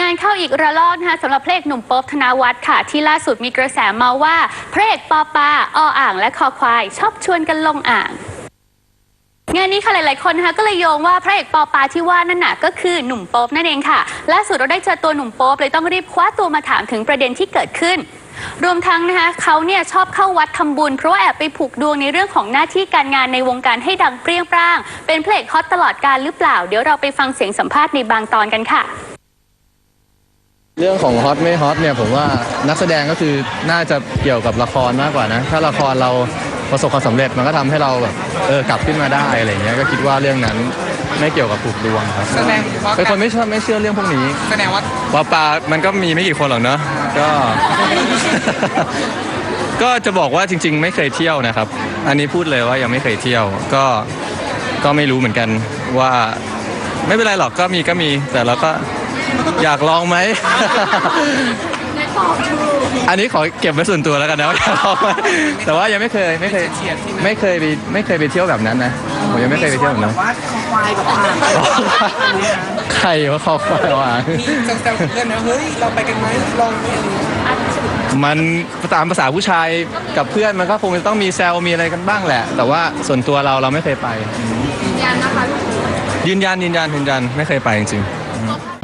งานเข้าอีกระลอกนะคะสำหรับเพระเอกหนุ่มโป๊บธนวัฒน์ค่ะ ที่ล่าสุดมีกระแสมาว่าเพระเอปอปาออ่างและคอควาย ชอบชวนกันลงอ่างงานนี้ค่ะหลาย ๆ คนนะคะก็เลยโยงว่าพระเอกปอปาที่ว่านั่นน่ะก็คือหนุ่มโป๊บนั่นเองค่ะล่าสุดเราได้เจอตัวหนุ่มโป๊บเลยต้องรีบคว้าตัวมาถามถึงประเด็นที่เกิดขึ้น รวมทั้งนะคะเขาเนี่ยชอบเข้าวัดทำบุญ เพราะว่าแอบไปผูกดวงในเรื่องของหน้าที่การงานในวงการให้ดังเปรี้ยงปร้าง เป็นพระเอกฮอตตลอดการหรือเปล่า เดี๋ยวเราไปฟังเสียงสัมภาษณ์ในบางตอนกันค่ะ เรื่องของฮอตไม่ฮอตเนี่ยผมว่านักแสดงก็คือน่าจะเกี่ยวกับละครมากกว่านะ ถ้าละครเรา ประสบความสำเร็จมันก็ทำให้เราแบบเออกลับขึ้นมาได้อะไรอย่างเงี้ยก็คิดว่าเรื่องนั้นไม่เกี่ยวกับผูกดวงครับแสดงว่าเป็นคนไม่ชอบไม่เชื่อเรื่องพวกนี้แสดงว่าปลาปลามันก็มีไม่กี่คนหรอกเนอะก็ ก็จะบอกว่าจริง ๆ ไม่เคยเที่ยวนะครับ อันนี้พูดเลยว่ายังไม่เคยเที่ยว ก็ก็ไม่รู้เหมือนกันว่าไม่เป็นไรหรอกก็มีก็มีแต่เราก็อยากลองไหม อันนี้ขอเก็บไว้ส่วนตัวแล้วกันนะว่าอยากลองไหมแต่ว่ายังไม่เคยไม่เคยเฉียดๆใช่ไหมไม่เคยไปไม่เคยไปเที่ยวแบบนั้นนะผมยังไม่เคยไปเที่ยวแบบนั้น ว่าควายแบบอ่างใครว่าเขาควายวะมีแซวๆกับเพื่อนนะเฮ้ยเราไปกันไหมลองไหมอะไรอย่างเงี้ยมันตามภาษาผู้ชายกับเพื่อนมันก็คงจะต้องมีแซวมีอะไรกันบ้างแหละ แต่ว่าส่วนตัวเราเราไม่เคยไป ยืนยันนะคะยืนยันยืนยันยืนยันไม่เคยไปจริงๆ